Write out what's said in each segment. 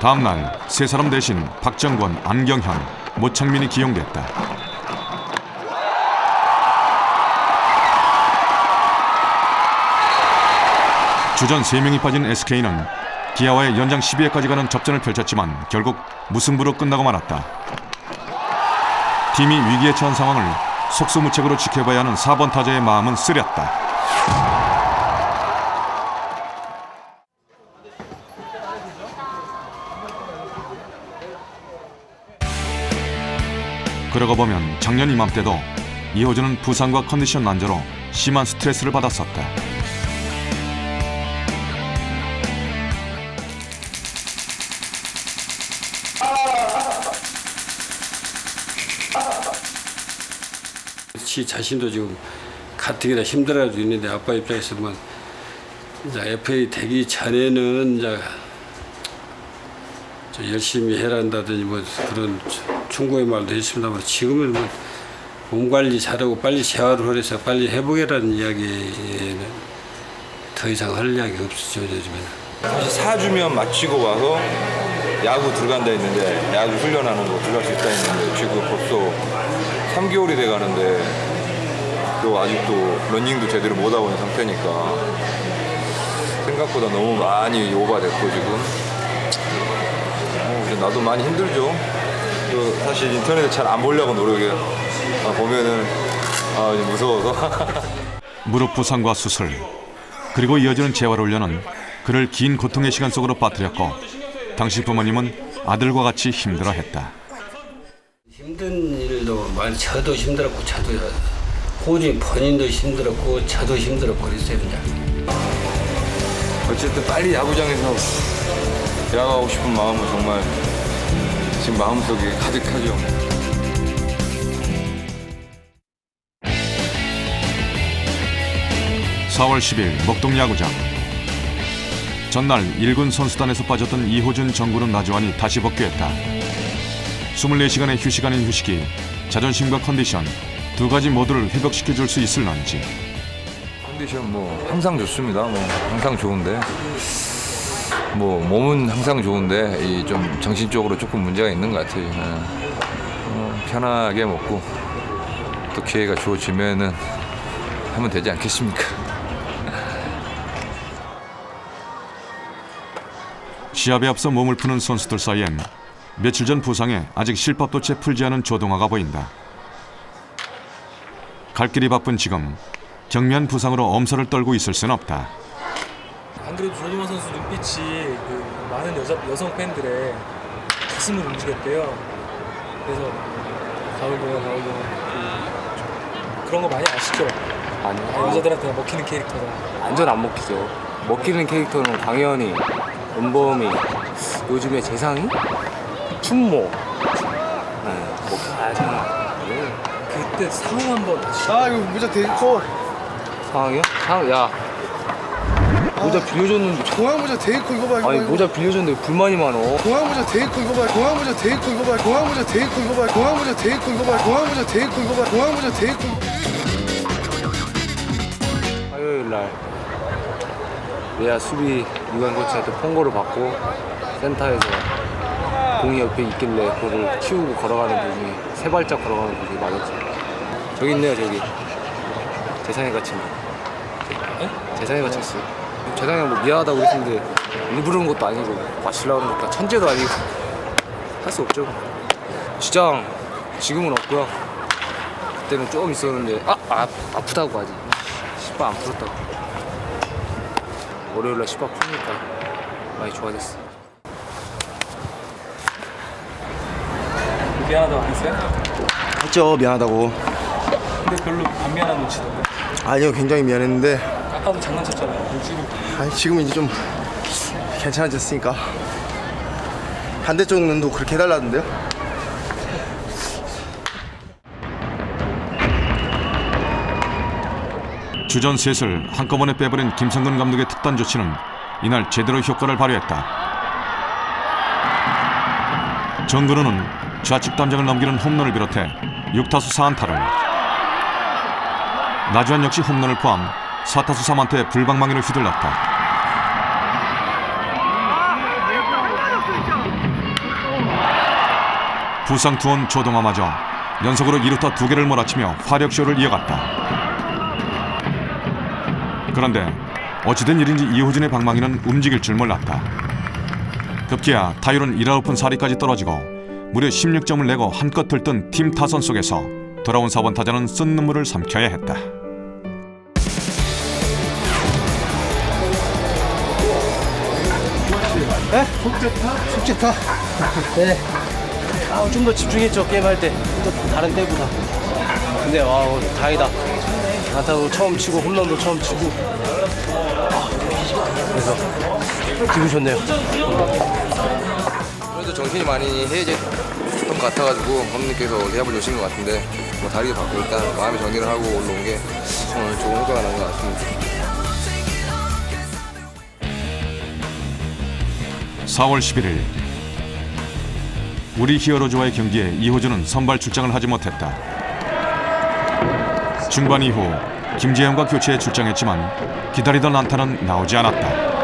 다음 날 세 사람 대신 박정권, 안경현, 모창민이 기용됐다. 주전 3명이 빠진 SK는 기아와의 연장 12회까지 가는 접전을 펼쳤지만 결국 무승부로 끝나고 말았다. 팀이 위기에 처한 상황을 속수무책으로 지켜봐야 하는 4번 타자의 마음은 쓰렸다. 그러고 보면 작년 이맘때도 이호준은 부상과 컨디션 난조로 심한 스트레스를 받았었다. 지 자신도 지금 가뜩이나 힘들어가지고 있는데 아빠 입장에서 뭐 이제 FA 되기 전에는 이제 저 열심히 해란다든지 뭐 그런 충고의 말도 했습니다만 지금은 뭐 몸 관리 잘하고 빨리 재활을 해서 빨리 회복해라는 이야기는 더 이상 할 이야기 없죠 요즘에는. 사실 사주면 마치고 와서 야구 들어간다 했는데 야구 훈련하는 거 들어갈 수 있다 했는데 지금 벌써 3개월이 돼 가는데 또 아직도 러닝도 제대로 못 하고 있는 상태니까 생각보다 너무 많이 오버됐고 지금 어, 나도 많이 힘들죠. 그 사실 인터넷에 잘 안 보려고 노력해 아, 보면은 아, 이제 무서워서 무릎 부상과 수술 그리고 이어지는 재활 훈련은 그를 긴 고통의 시간 속으로 빠뜨렸고 당시 부모님은 아들과 같이 힘들어했다. 힘든 일도 많이 저도 힘들었고 저도 호진 본인도 힘들었고 저도 힘들었고 그랬어요 그냥. 어쨌든 빨리 야구장에서 야구하고 싶은 마음은 정말 지금 마음속에 가득하죠. 사월 10일 목동 야구장 전날 1군 선수단에서 빠졌던 이호준 정구는 나주환이 다시 복귀했다 24시간의 휴식 아닌 휴식이 자존심과 컨디션 두 가지 모두를 회복시켜 줄 수 있을런지 컨디션 뭐 항상 좋습니다. 뭐 항상 좋은데 뭐 몸은 항상 좋은데 이 좀 정신적으로 조금 문제가 있는 것 같아요. 예. 어, 편하게 먹고 또 기회가 주어지면은 하면 되지 않겠습니까? 시합에 앞서 몸을 푸는 선수들 사이엔 며칠 전 부상에 아직 실밥도 채 풀지 않은 조동아가 보인다 갈 길이 바쁜 지금 경미한 부상으로 엄살을 떨고 있을 순 없다 안 그래도 조동환 선수 눈빛이 그 많은 여자 여성 팬들의 가슴을 움직였대요. 그래서 가을 동안 가을 동안 그, 그런 거 많이 아시죠? 아, 아니요. 여자들한테 먹히는 캐릭터다. 완전 안 먹히죠. 먹히는 캐릭터는 강현이, 은범이, 요즘에 재상이, 춘모. 네. 네. 그때 상황 한번 아시죠? 아 이거 되게 커 상황이요? 상황, 야. 모자 빌려줬는데, 저- 공항 모자 되게 커 이거 봐 이거 아니, 봐, 이거 모자 빌려줬는데 불만이 많어. 공항 모자 되게 커 이거 봐 공항 모자 되게 커 이거 봐 공항 모자 되게 커 이거 봐 공항 모자 되게 커 이거 봐 공항 모자 되게 커 이거 봐 공항 모자 되게 커 화요일 날 외야 수비 유관 코치한테 통고를 받고 센터에서 공이 옆에 있길래 그거를 키우고 걸어가는 도중에 세 발짝 걸어가는 도중에 맞았죠. 저기 있네요 저기 재상이가 친 거. 재상이가 쳤어요. 재상이가 뭐 미안하다고 그랬는데 일부러 그런 것도 아니고 맞추려고 하는 것도 천재도 아니고 할 수 없죠. 주장 지금은 없고요. 그때는 좀 있었는데 아, 아 아프다고 하지. 시바 안 풀었다고. 월요일날 시바 푸니까 많이 좋아졌어. 미안하다고 안 했어요? 했죠 미안하다고 근데 별로 안 미안한 눈치던데. 아니요 굉장히 미안했는데 아까도 장난쳤잖아요. 아니 지금은 이제 좀 괜찮아졌으니까 반대쪽 눈도 그렇게 해달라던데요 주전 셋을 한꺼번에 빼버린 김성근 감독의 특단 조치는 이날 제대로 효과를 발휘했다. 정근우는 좌측 담장을 넘기는 홈런을 비롯해 6타수 4안타를 나주환 역시 홈런을 포함 사타수 삼한테 불방망이를 휘둘렀다. 부상 투혼 조동아마저 연속으로 이루타 두 개를 몰아치며 화력쇼를 이어갔다. 그런데 어찌된 일인지 이호진의 방망이는 움직일 줄 몰랐다. 급기야 타율은 1아웃푼 4리까지 떨어지고 무려 16점을 내고 한껏 들뜬 팀 타선 속에서 돌아온 4번 타자는 쓴 눈물을 삼켜야 했다. 숙제타 네. 아, 좀더 집중했죠 게임할 때. 또 다른 때보다. 근데 와 어, 다행이다. 나타도 처음 치고 홈런도 처음 치고. 아, 그래서 기분 좋네요. 그래도 정신이 많이 해제했던 것 같아가지고 감독님께서 리합을 주신 것 같은데 뭐 다리도 받고 일단 마음의 정리를 하고 올라온 게 오늘 좋은 효과가 난 것 같습니다. 4월 11일 우리 히어로즈와의 경기에 이호준은 선발 출장을 하지 못했다. 중반 이후 김재현과 교체에 출장했지만 기다리던 안타는 나오지 않았다.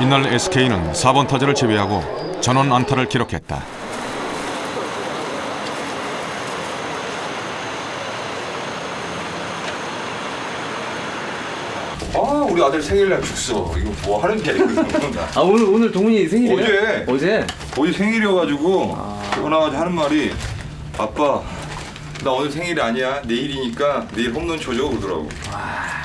이날 SK는 4번 타자를 제외하고 전원 안타를 기록했다. 우리 아들 생일날 줬어. 이거 뭐 하는 게 아니고 아 오늘 오늘 동훈이 생일이에요? 어제. 어제? 어제 생일이어가지고 전화가지고 하는 말이 아빠 나 오늘 생일이 아니야. 내일이니까 내일 홈런 쳐줘 그러더라고.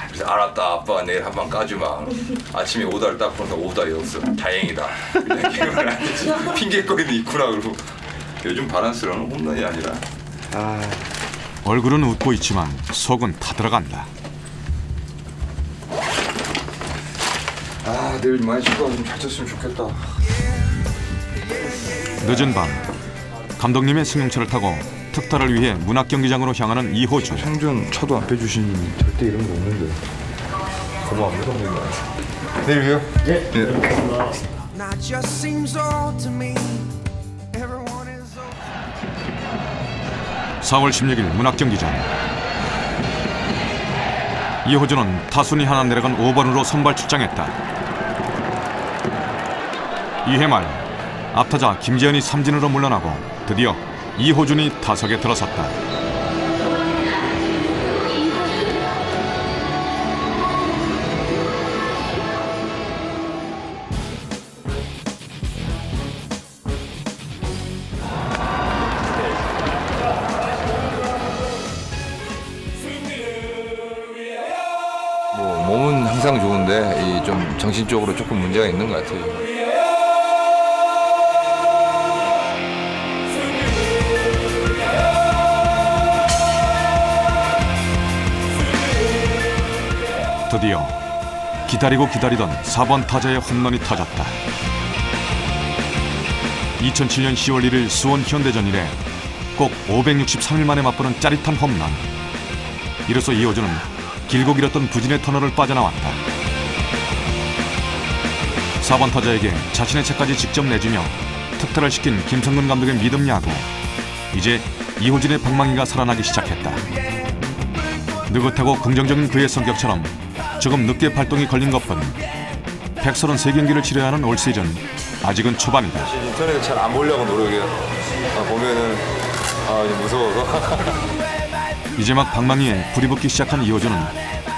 그래서 알았다 아빠 내일 한방 까주마. 아침에 오다를 딱 보니까 오다 였어. 다행이다. 그냥 기억을 안 했지 핑계거리는 있구나 그러고. 요즘 바란스러는 홈런이 아니라. 얼굴은 웃고 있지만 속은 타들어간다. 아 내일 많이 축구가 좀잘 쳤으면 좋겠다 늦은 밤 감독님의 승용차를 타고 특타를 위해 문학 경기장으로 향하는 이호준. 생전 차도 안 빼주시니 절대 이런 거 없는데 선생님 내일 봬요 예. Now it just seems odd to me. Everyone is so 4월 16일 문학 경기장. 이호준은 타순이 하나 내려간 5번으로 선발 출장했다. 2회 말 앞타자 김재현이 삼진으로 물러나고 드디어 이호준이 타석에 들어섰다. 좀 정신적으로 조금 문제가 있는 것 같아요. 드디어 기다리고 기다리던 4번 타자의 홈런이 터졌다. 2007년 10월 1일 수원 현대전 이래 꼭 563일 만에 맛보는 짜릿한 홈런. 이로써 이호준은 길고 길었던 부진의 터널을 빠져나왔다. 4번 타자에게 자신의 채까지 직접 내주며 특타를 시킨 김성근 감독의 믿음 야구. 이제 이호준의 방망이가 살아나기 시작했다. 느긋하고 긍정적인 그의 성격처럼 조금 늦게 발동이 걸린 것뿐 133경기를 치러야 하는 올 시즌 아직은 초반이다 인터넷에 잘안 보려고 노력해. 아, 보면은 아 이제 무서워서. 이제 막 방망이에 불이 붙기 시작한 이호준은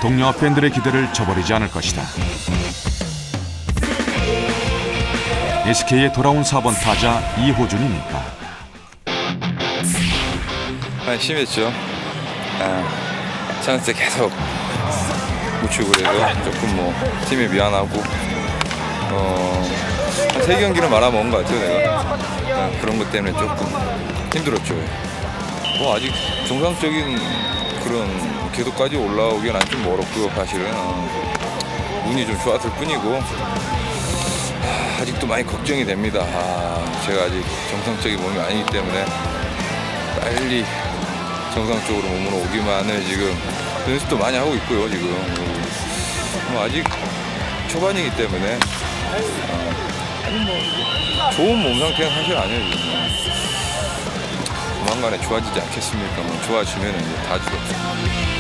동료와 팬들의 기대를 저버리지 않을 것이다 SK에 돌아온 4번 타자 이호준이니까 많이 심했죠. 아, 찬스 계속 우측을 해서 조금 뭐 팀에 미안하고 어 한세 경기를 말아먹은 것 같아요 내가 아, 그런 것 때문에 조금 힘들었죠. 뭐 아직 정상적인 그런 궤도까지 올라오기엔 아직 좀 멀었고요 사실은 어, 운이 좀 좋았을 뿐이고 아, 아직도 많이 걱정이 됩니다. 아, 제가 아직 정상적인 몸이 아니기 때문에 빨리 정상적으로 몸으로 오기만을 지금 연습도 많이 하고 있고요 지금. 뭐 아직 초반이기 때문에 어, 좋은 몸 상태는 사실 아니에요 지금. 조만간에 좋아지지 않겠습니까? 뭐 좋아지면 이제 다 좋죠